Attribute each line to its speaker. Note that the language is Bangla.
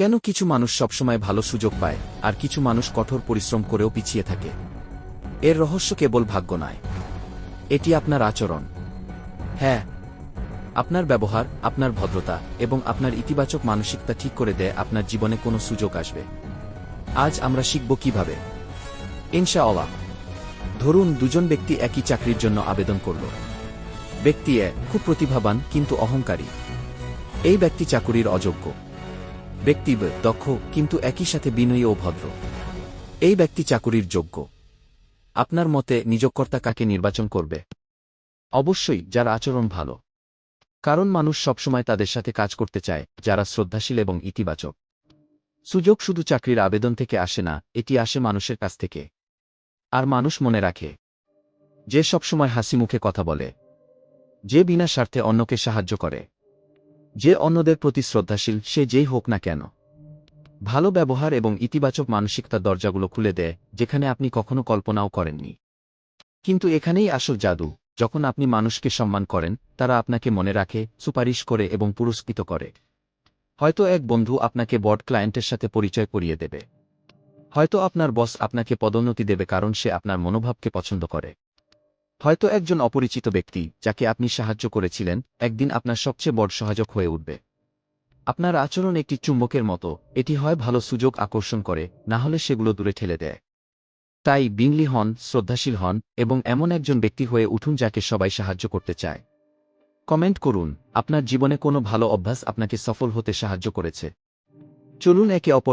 Speaker 1: কেন কিছু মানুষ সবসময় ভালো সুযোগ পায়, আর কিছু মানুষ কঠোর পরিশ্রম করেও পিছিয়ে থাকে? এর রহস্য কেবল ভাগ্য নয়। এটি আপনার আচরণ। হ্যাঁ। আপনার ব্যবহার, আপনার ভদ্রতা এবং আপনার ইতিবাচক মানসিকতা ঠিক করে দেয় আপনার জীবনে কোনো সুযোগ আসবে। আজ আমরা শিখব কীভাবে। ইনশাআল্লাহ। ধরুন দুজন ব্যক্তি একই চাকরির জন্য আবেদন করল। ব্যক্তি এ খুব প্রতিভাবান, কিন্তু অহংকারী। এই ব্যক্তি চাকুরির অযোগ্য। ব্যক্তি দক্ষ, কিন্তু একই সাথে বিনয়ী ও ভদ্র। এই ব্যক্তি চাকুরির যোগ্য। আপনার মতে নিযোগকর্তা কাকে নির্বাচন করবে? অবশ্যই, যার আচরণ ভালো। কারণ মানুষ সবসময় তাদের সাথে কাজ করতে চায়, যারা শ্রদ্ধাশীল এবং ইতিবাচক। সুযোগ শুধু চাকরির আবেদন থেকে আসে না, এটি আসে মানুষের কাছ থেকে। আর মানুষ মনে রাখে। যে সবসময় হাসি মুখে কথা বলে। যে বিনা স্বার্থে অন্যকে সাহায্য করে। যে অন্যদের প্রতি শ্রদ্ধাশীল, সে যেই হোক না কেন। ভালো ব্যবহার এবং ইতিবাচক মানসিকতার দরজাগুলো খুলে দেয়, যেখানে আপনি কখনো কল্পনাও করেননি। কিন্তু এখানেই আসল জাদু, যখন আপনি মানুষকে সম্মান করেন, তারা আপনাকে মনে রাখে, সুপারিশ করে এবং পুরস্কৃত করে। হয়তো এক বন্ধু আপনাকে বড ক্লায়েন্টের সাথে পরিচয় করিয়ে দেবে। হয়তো আপনার বস আপনাকে পদোন্নতি দেবে কারণ সে আপনার মনোভাবকে পছন্দ করে। হয়তো একজন অপরিচিত ব্যক্তি যাকে আপনি সাহায্য করেছিলেন, একদিন আপনার সবচেয়ে বড় সহায়ক হয়ে উঠবে। আপনার আচরণ একটি চুম্বকের মতো, এটি হয় ভালো সুযোগ আকর্ষণ করে, না হলে সেগুলো দূরে ঠেলে দেয়। তাই বিংলি হন, শ্রদ্ধাশীল হন, এবং এমন একজন ব্যক্তি হয়ে উঠুন যাকে সবাই সাহায্য করতে চায়। কমেন্ট করুন, আপনার জীবনে কোনো ভালো অভ্যাস আপনাকে সফল হতে সাহায্য করেছে। চলুন একে অপর